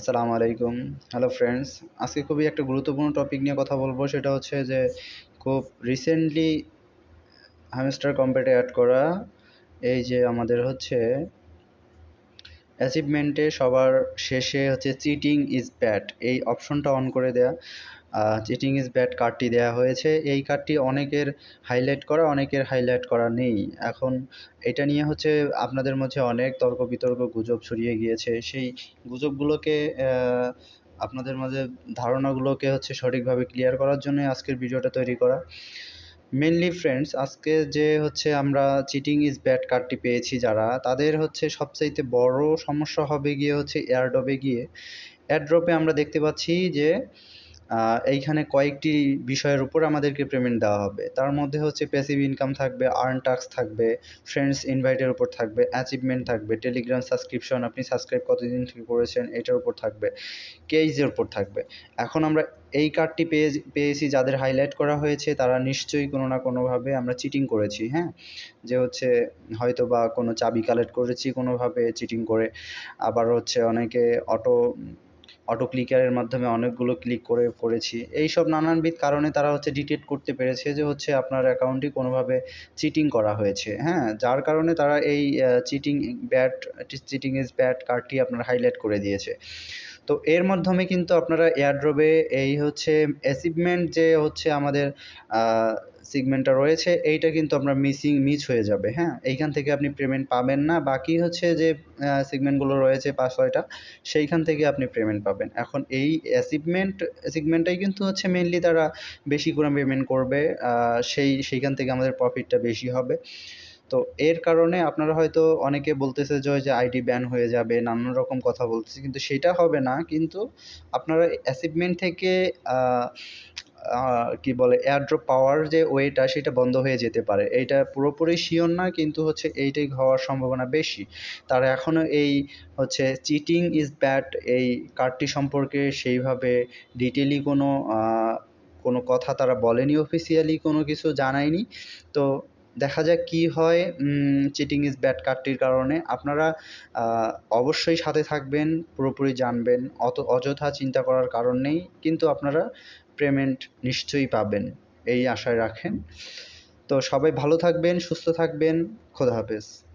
আসসালামু আলাইকুম। Hello friends আজকে খুবই একটা গুরুত্বপূর্ণ টপিক নিয়ে কথা বলব, সেটা হচ্ছে যে খুব রিসেন্টলি হ্যামস্টার কম্পিউটার অ্যাড করা, এই যে আমাদের হচ্ছে অ্যাচিভমেন্টে সবার শেষে হচ্ছে চিটিং ইজ ব্যাড এই অপশনটা অন করে দেয়া। চিটিং ইজ ব্যাড কার্ডটি দেওয়া হয়েছে। এই কার্ডটি অনেকের হাইলাইট করা, অনেকের হাইলাইট করা নেই। এখন এটা নিয়ে হচ্ছে আপনাদের মধ্যে অনেক তর্ক বিতর্ক গুজব ছড়িয়ে গিয়েছে। সেই গুজবগুলোকে আপনাদের মাঝে ধারণাগুলোকে হচ্ছে সঠিকভাবে ক্লিয়ার করার জন্যই আজকের ভিডিওটা তৈরি করা। মেনলি ফ্রেন্ডস আজকে যে হচ্ছে আমরা চিটিং ইজ ব্যাড কার্ডটি পেয়েছি যারা, তাদের হচ্ছে সবচাইতে বড় সমস্যা হবে গিয়ে হচ্ছে এয়ারড্রপে গিয়ে। এয়ারড্রপে আমরা দেখতে পাচ্ছি যে এইখানে কয়েকটি বিষয়ের উপর আমাদেরকে পেমেন্ট দেওয়া হবে। তার মধ্যে হচ্ছে প্যাসিভ ইনকাম থাকবে আর্ন টাক্স থাকবে ফ্রেন্ডস ইনভাইটের উপর থাকবে অ্যাচিভমেন্ট থাকবে টেলিগ্রাম সাবস্ক্রিপশন আপনি সাবস্ক্রাইব কতদিন থেকে করেছেন এটার উপর থাকবে কেইজের উপর থাকবে। এখন আমরা এই কার্ডটি পেয়ে, পেয়েছি যাদের হাইলাইট করা হয়েছে তারা নিশ্চয়ই কোনো না কোনোভাবে আমরা চিটিং করেছি হ্যাঁ? যে হচ্ছে হয়তো বা কোনো চাবি কালেক্ট করেছি কোনোভাবে চিটিং করে, আবার হচ্ছে অনেকে অটো অটো ক্লিকারের মাধ্যমে অনেকগুলো ক্লিক করে করেছি। এই সব নানানবিধ কারণে তারা হচ্ছে ডিটেক্ট করতে পেরেছে যে হচ্ছে আপনার অ্যাকাউন্টটি কোনোভাবে চিটিং করা হয়েছে। হ্যাঁ যার কারণে তারা এই cheating bad cheating is bad কার্ডটি আপনার হাইলাইট করে দিয়েছে। তো এর মাধ্যমে কিন্তু আপনারা এয়ারড্রপে এই হচ্ছে অ্যাচিভমেন্ট যে হচ্ছে আমাদের সিগমেন্টটা রয়েছে, এইটা কিন্তু আপনার মিসিং মিস হয়ে যাবে হ্যাঁ? এইখান থেকে আপনি পেমেন্ট পাবেন না। বাকি হচ্ছে যে সিগমেন্টগুলো রয়েছে পাঁচ, ছয়টা, সেইখান থেকে আপনি পেমেন্ট পাবেন। এখন এই অ্যাচিভমেন্ট সিগমেন্টটাই কিন্তু হচ্ছে মেনলি তারা বেশি করে পেমেন্ট করবে সেই, সেইখান থেকে আমাদের প্রফিটটা বেশি হবে। তো এর কারণে আপনারা হয়তো অনেকে বলতেছে যে আইডি ব্যান হয়ে যাবে, নানান রকম কথা বলতেছে, কিন্তু সেটা হবে না। কিন্তু আপনারা অ্যাচিভমেন্ট থেকে কি বলে এয়ারড্রপ পাওয়ার যে ওয়েটা, সেটা বন্ধ হয়ে যেতে পারে। এইটা পুরোপুরি শিওর না, কিন্তু হচ্ছে এইটাই হওয়ার সম্ভাবনা বেশি। তারা এখনও এই হচ্ছে চিটিং ইজ ব্যাড এই কার্ডটি সম্পর্কে সেইভাবে ডিটেলি কোনো কোনো কথা তারা বলেনি অফিসিয়ালি কোনো কিছু জানায়নি। তো দেখা যাক কী হয়। চিটিং ইজ ব্যাড কার্ডটির কারণে। আপনারা অবশ্যই সাথে থাকবেন, পুরোপুরি জানবেন। অত, অযথা চিন্তা করার কারণ নেই, কিন্তু আপনারা পেমেন্ট নিশ্চয়ই পাবেন। এই আশায় রাখেন। তো সবাই ভালো থাকবেন, সুস্থ থাকবেন। খোদা হাফেজ।